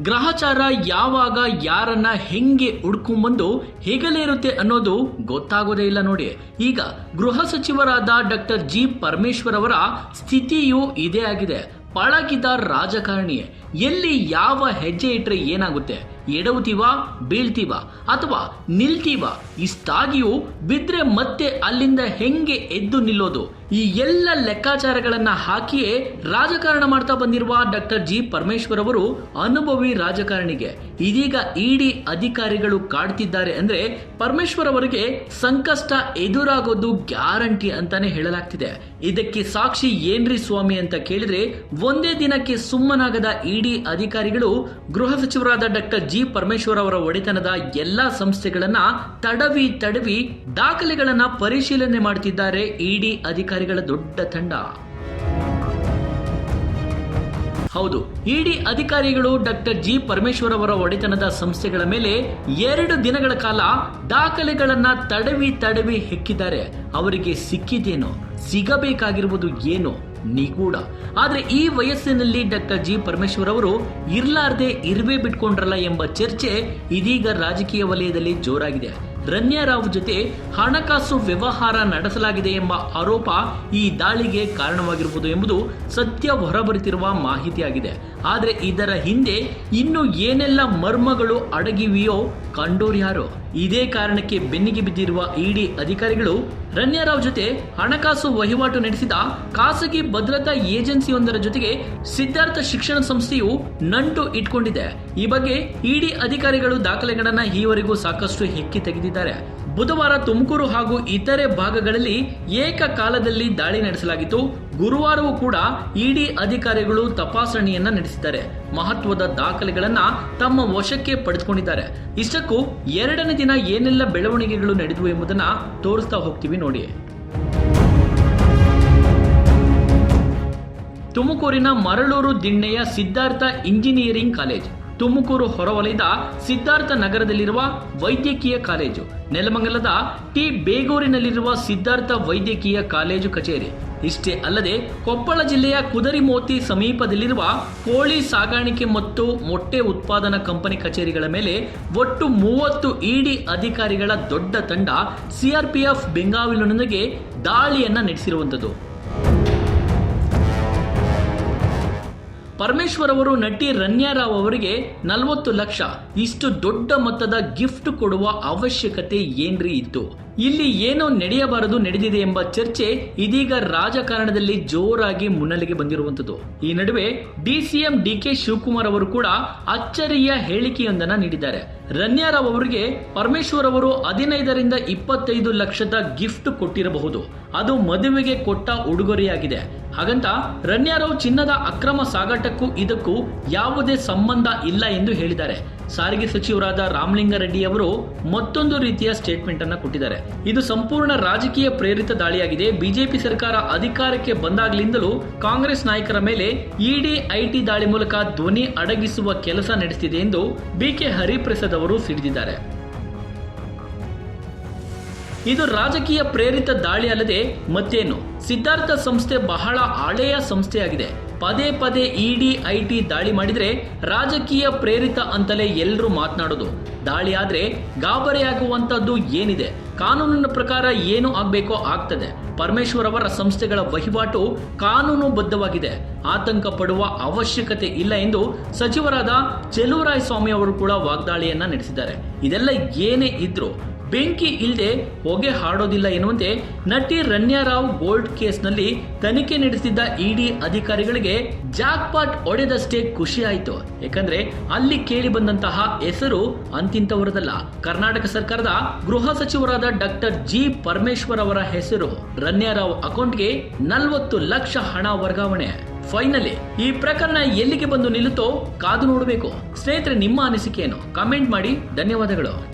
ಗ್ರಹಚಾರ ಯಾವಾಗ ಯಾರನ್ನ ಹೆಂಗೆ ಹೇಗಲೇ ಇರುತ್ತೆ ಅನ್ನೋದು ಗೊತ್ತಾಗೋದೇ ಇಲ್ಲ ನೋಡಿ. ಈಗ ಗೃಹ ಸಚಿವರಾದ ಡಾಕ್ಟರ್ ಜಿ ಪರಮೇಶ್ವರ್ ಅವರ ಸ್ಥಿತಿಯೂ ಇದೇ ಆಗಿದೆ. ಪಳಗಿದ ರಾಜಕಾರಣಿ, ಎಲ್ಲಿ ಯಾವ ಹೆಜ್ಜೆ ಇಟ್ಟರೆ ಏನಾಗುತ್ತೆ? ಎಡವುತ್ತೀವ ಬೀಳ್ತೀವ ಅಥವಾ ನಿಲ್ತೀವ? ಇಷ್ಟಾಗಿಯೂ ಬಿದ್ದರೆ ಮತ್ತೆ ಅಲ್ಲಿಂದ ಹೆಂಗೆ ಎದ್ದು ನಿಲ್ಲೋದು? ಈ ಎಲ್ಲ ಲೆಕ್ಕಾಚಾರಗಳನ್ನು ಹಾಕಿಯೇ ರಾಜಕಾರಣ ಮಾಡ್ತಾ ಬಂದಿರುವ ಡಾಕ್ಟರ್ ಜಿ ಪರಮೇಶ್ವರ್ ಅವರು ಅನುಭವಿ ರಾಜಕಾರಣಿಗೆ ಇದೀಗ ಇಡಿ ಅಧಿಕಾರಿಗಳು ಕಾಡ್ತಿದ್ದಾರೆ ಅಂದ್ರೆ ಪರಮೇಶ್ವರ್ ಅವರಿಗೆ ಸಂಕಷ್ಟ ಎದುರಾಗೋದು ಗ್ಯಾರಂಟಿ ಅಂತಾನೆ ಹೇಳಲಾಗ್ತಿದೆ. ಇದಕ್ಕೆ ಸಾಕ್ಷಿ ಏನ್ರಿ ಸ್ವಾಮಿ ಅಂತ ಕೇಳಿದ್ರೆ ಒಂದೇ ದಿನಕ್ಕೆ ಸುಮ್ಮನಾಗದ ಇಡಿ ಅಧಿಕಾರಿಗಳು ಗೃಹ ಸಚಿವರಾದ ಡಾಕ್ಟರ್ ಜಿ ಪರಮೇಶ್ವರ್ ಅವರ ಒಡೆತನದ ಎಲ್ಲಾ ಸಂಸ್ಥೆಗಳನ್ನ ತಡವಿ ತಡವಿ ದಾಖಲೆಗಳನ್ನ ಪರಿಶೀಲನೆ ಮಾಡ್ತಿದ್ದಾರೆ ಇಡಿ ಅಧಿಕಾರಿಗಳ ದೊಡ್ಡ ತಂಡ. ಹೌದು. ಇಡಿ ಅಧಿಕಾರಿಗಳು ಡಾಕ್ಟರ್ ಜಿ ಪರಮೇಶ್ವರ್ ಅವರ ಒಡೆತನದ ಸಂಸ್ಥೆಗಳ ಮೇಲೆ ಎರಡು ದಿನಗಳ ಕಾಲ ದಾಖಲೆಗಳನ್ನ ತಡವಿ ತಡವಿ ಹೆಕ್ಕಿದ್ದಾರೆ. ಅವರಿಗೆ ಸಿಕ್ಕಿದೇನೋ ಸಿಗಬೇಕಾಗಿರುವುದು ಏನು ನಿಗೂಢ. ಆದ್ರೆ ಈ ವಯಸ್ಸಿನಲ್ಲಿ ಡಾಕ್ಟರ್ ಜಿ ಪರಮೇಶ್ವರ್ ಅವರು ಇರ್ಲಾರ್ದೆ ಇರುವೆ ಬಿಟ್ಕೊಂಡ್ರಲ್ಲ ಎಂಬ ಚರ್ಚೆ ಇದೀಗ ರಾಜಕೀಯ ವಲಯದಲ್ಲಿ ಜೋರಾಗಿದೆ. ರನ್ಯಾರಾವ್ ಜೊತೆ ಹಣಕಾಸು ವ್ಯವಹಾರ ನಡೆಸಲಾಗಿದೆ ಎಂಬ ಆರೋಪ ಈ ದಾಳಿಗೆ ಕಾರಣವಾಗಿರುವುದು ಎಂಬುದು ಸತ್ಯ ಹೊರಬರುತ್ತಿರುವ ಮಾಹಿತಿಯಾಗಿದೆ. ಆದರೆ ಇದರ ಹಿಂದೆ ಇನ್ನು ಏನೆಲ್ಲ ಮರ್ಮಗಳು ಅಡಗಿವೆಯೋ ಕಂಡೋರ್ಯಾರೋ ಇದೇ ಕಾರಣಕ್ಕೆ ಬೆನ್ನಿಗೆ ಬಿದ್ದಿರುವ ಇಡಿ ಅಧಿಕಾರಿಗಳು ರನ್ಯಾರಾವ್ ಜೊತೆ ಹಣಕಾಸು ವಹಿವಾಟು ನಡೆಸಿದ ಖಾಸಗಿ ಭದ್ರತಾ ಏಜೆನ್ಸಿಯೊಂದರ ಜೊತೆಗೆ ಸಿದ್ಧಾರ್ಥ ಶಿಕ್ಷಣ ಸಂಸ್ಥೆಯು ನಂಟು ಇಟ್ಕೊಂಡಿದೆ. ಈ ಬಗ್ಗೆ ಇಡಿ ಅಧಿಕಾರಿಗಳು ದಾಖಲೆಗಳನ್ನ ಈವರೆಗೂ ಸಾಕಷ್ಟು ಹೆಕ್ಕಿ ತೆಗೆದಿದ್ದಾರೆ. ಬುಧವಾರ ತುಮಕೂರು ಹಾಗೂ ಇತರೆ ಭಾಗಗಳಲ್ಲಿ ಏಕಕಾಲದಲ್ಲಿ ದಾಳಿ ನಡೆಸಲಾಗಿತ್ತು. ಗುರುವಾರವೂ ಕೂಡ ಇಡಿ ಅಧಿಕಾರಿಗಳು ತಪಾಸಣೆಯನ್ನ ನಡೆಸಿದ್ದಾರೆ. ಮಹತ್ವದ ದಾಖಲೆಗಳನ್ನ ತಮ್ಮ ವಶಕ್ಕೆ ಪಡೆದುಕೊಂಡಿದ್ದಾರೆ. ಇಷ್ಟಕ್ಕೂ ಎರಡನೇ ದಿನ ಏನೆಲ್ಲ ಬೆಳವಣಿಗೆಗಳು ನಡೆದವು ಎಂಬುದನ್ನ ತೋರಿಸ್ತಾ ಹೋಗ್ತೀವಿ ನೋಡಿ. ತುಮಕೂರಿನ ಮರಳೂರು ದಿಣ್ಣೆಯ ಸಿದ್ಧಾರ್ಥ ಇಂಜಿನಿಯರಿಂಗ್ ಕಾಲೇಜ್. ತುಮಕೂರು ಹೊರವಲಯದ ಸಿದ್ಧಾರ್ಥ ನಗರದಲ್ಲಿರುವ ವೈದ್ಯಕೀಯ ಕಾಲೇಜು. ನೆಲಮಂಗಲದ ಟಿ. ಬೇಗೂರಿನಲ್ಲಿರುವ ಸಿದ್ಧಾರ್ಥ ವೈದ್ಯಕೀಯ ಕಾಲೇಜು ಕಚೇರಿ. ಇಷ್ಟೇ ಅಲ್ಲದೆ ಕೊಪ್ಪಳ ಜಿಲ್ಲೆಯ ಕುದರಿಮೋತಿ ಸಮೀಪದಲ್ಲಿರುವ ಕೋಳಿ ಸಾಗಾಣಿಕೆ ಮತ್ತು ಮೊಟ್ಟೆ ಉತ್ಪಾದನಾ ಕಂಪನಿ ಕಚೇರಿಗಳ ಮೇಲೆ ಒಟ್ಟು ಮೂವತ್ತು ಇಡಿ ಅಧಿಕಾರಿಗಳ ದೊಡ್ಡ ತಂಡ ಸಿಆರ್ಪಿಎಫ್ ಬೆಂಗಾವಲಿನೊಂದಿಗೆ ದಾಳಿಯನ್ನು ನಡೆಸಿರುವಂಥದ್ದು. ಪರಮೇಶ್ವರ್ ಅವರು ನಟಿ ರನ್ಯಾರಾವ್ ಅವರಿಗೆ ನಲವತ್ತು ಲಕ್ಷ. ಇಷ್ಟು ದೊಡ್ಡ ಮೊತ್ತದ ಗಿಫ್ಟ್ ಕೊಡುವ ಅವಶ್ಯಕತೆ ಏನ್ರಿ ಇತ್ತು? ಇಲ್ಲಿ ಏನೋ ನಡೆಯಬಾರದು ನಡೆದಿದೆ ಎಂಬ ಚರ್ಚೆ ಇದೀಗ ರಾಜಕಾರಣದಲ್ಲಿ ಜೋರಾಗಿ ಮುನ್ನೆಲೆಗೆ ಬಂದಿರುವಂತದ್ದು ಈ ನಡುವೆ ಡಿಸಿಎಂ ಡಿ ಕೆ ಶಿವಕುಮಾರ್ ಅವರು ಕೂಡ ಅಚ್ಚರಿಯ ಹೇಳಿಕೆಯೊಂದನ್ನ ನೀಡಿದ್ದಾರೆ. ರನ್ಯಾರಾವ್ ಅವರಿಗೆ ಪರಮೇಶ್ವರ್ ಅವರು ಹದಿನೈದರಿಂದ ಇಪ್ಪತ್ತೈದು ಲಕ್ಷದ ಗಿಫ್ಟ್ ಕೊಟ್ಟಿರಬಹುದು. ಅದು ಮದುವೆಗೆ ಕೊಟ್ಟ ಉಡುಗೊರೆಯಾಗಿದೆ. ಹಾಗಂತ ರಣ್ಯಾರಾವ್ ಚಿನ್ನದ ಅಕ್ರಮ ಸಾಗಾಟಕ್ಕೂ ಇದಕ್ಕೂ ಯಾವುದೇ ಸಂಬಂಧ ಇಲ್ಲ ಎಂದು ಹೇಳಿದ್ದಾರೆ. ಸಾರಿಗೆ ಸಚಿವರಾದ ರಾಮಲಿಂಗಾರೆಡ್ಡಿ ಅವರು ಮತ್ತೊಂದು ರೀತಿಯ ಸ್ಟೇಟ್ಮೆಂಟ್ ಅನ್ನ ಕೊಟ್ಟಿದ್ದಾರೆ. ಇದು ಸಂಪೂರ್ಣ ರಾಜಕೀಯ ಪ್ರೇರಿತ ದಾಳಿಯಾಗಿದೆ. ಬಿಜೆಪಿ ಸರ್ಕಾರ ಅಧಿಕಾರಕ್ಕೆ ಬಂದಾಗಲಿಂದಲೂ ಕಾಂಗ್ರೆಸ್ ನಾಯಕರ ಮೇಲೆ ಇಡಿ, ಐಟಿ ದಾಳಿ ಮೂಲಕ ಧ್ವನಿ ಅಡಗಿಸುವ ಕೆಲಸ ನಡೆಸಿದೆ ಎಂದು ಬಿಕೆ ಹರಿಪ್ರಸಾದ್ ಅವರು ಸಿಡಿದಿದ್ದಾರೆ ಇದು ರಾಜಕೀಯ ಪ್ರೇರಿತ ದಾಳಿ ಅಲ್ಲದೆ ಮತ್ತೇನು? ಸಿದ್ಧಾರ್ಥ ಸಂಸ್ಥೆ ಬಹಳ ಹಳೆಯ ಸಂಸ್ಥೆಯಾಗಿದೆ. ಪದೇ ಪದೇ ಇಡಿ, ಐಟಿ ದಾಳಿ ಮಾಡಿದ್ರೆ ರಾಜಕೀಯ ಪ್ರೇರಿತ ಅಂತಲೇ ಎಲ್ಲರೂ ಮಾತನಾಡೋದು. ದಾಳಿ ಆದ್ರೆ ಗಾಬರಿಯಾಗುವಂತದ್ದು ಏನಿದೆ? ಕಾನೂನಿನ ಪ್ರಕಾರ ಏನು ಆಗಬೇಕೋ ಆಗ್ತದೆ. ಪರಮೇಶ್ವರ್ ಅವರ ಸಂಸ್ಥೆಗಳ ವಹಿವಾಟು ಕಾನೂನುಬದ್ಧವಾಗಿದೆ. ಆತಂಕ ಪಡುವ ಅವಶ್ಯಕತೆ ಇಲ್ಲ ಎಂದು ಸಚಿವರಾದ ಚೆಲುವರಾಯ ಸ್ವಾಮಿ ಅವರು ಕೂಡ ವಾಗ್ದಾಳಿಯನ್ನ ನಡೆಸಿದ್ದಾರೆ. ಇದೆಲ್ಲ ಏನೇ ಇದ್ರೂ ಬೆಂಕಿ ಇಲ್ಲದೆ ಹೊಗೆ ಹಾಡೋದಿಲ್ಲ ಎನ್ನುವಂತೆ ನಟಿ ರನ್ಯಾರಾವ್ ಗೋಲ್ಡ್ ಕೇಸ್ನಲ್ಲಿ ತನಿಖೆ ನಡೆಸಿದ್ದ ಇಡಿ ಅಧಿಕಾರಿಗಳಿಗೆ ಜಾಕ್ಪಾಟ್ ಒಡೆದಷ್ಟೇ ಖುಷಿ ಆಯಿತು ಯಾಕಂದ್ರೆ ಅಲ್ಲಿ ಕೇಳಿ ಬಂದಂತಹ ಹೆಸರು ಅಂತಿಂತವರದಲ್ಲ. ಕರ್ನಾಟಕ ಸರ್ಕಾರದ ಗೃಹ ಸಚಿವರಾದ ಡಾಕ್ಟರ್ ಜಿ ಪರಮೇಶ್ವರ್ ಅವರ ಹೆಸರು. ರಣ್ಯಾರಾವ್ ಅಕೌಂಟ್ಗೆ ನಲವತ್ತು ಲಕ್ಷ ಹಣ ವರ್ಗಾವಣೆ. ಫೈನಲಿ ಈ ಪ್ರಕರಣ ಎಲ್ಲಿಗೆ ಬಂದು ನಿಲ್ಲುತ್ತೋ ಕಾದು ನೋಡಬೇಕು. ಸ್ನೇಹಿತರೆ, ನಿಮ್ಮ ಅನಿಸಿಕೆಯನ್ನು ಕಮೆಂಟ್ ಮಾಡಿ. ಧನ್ಯವಾದಗಳು.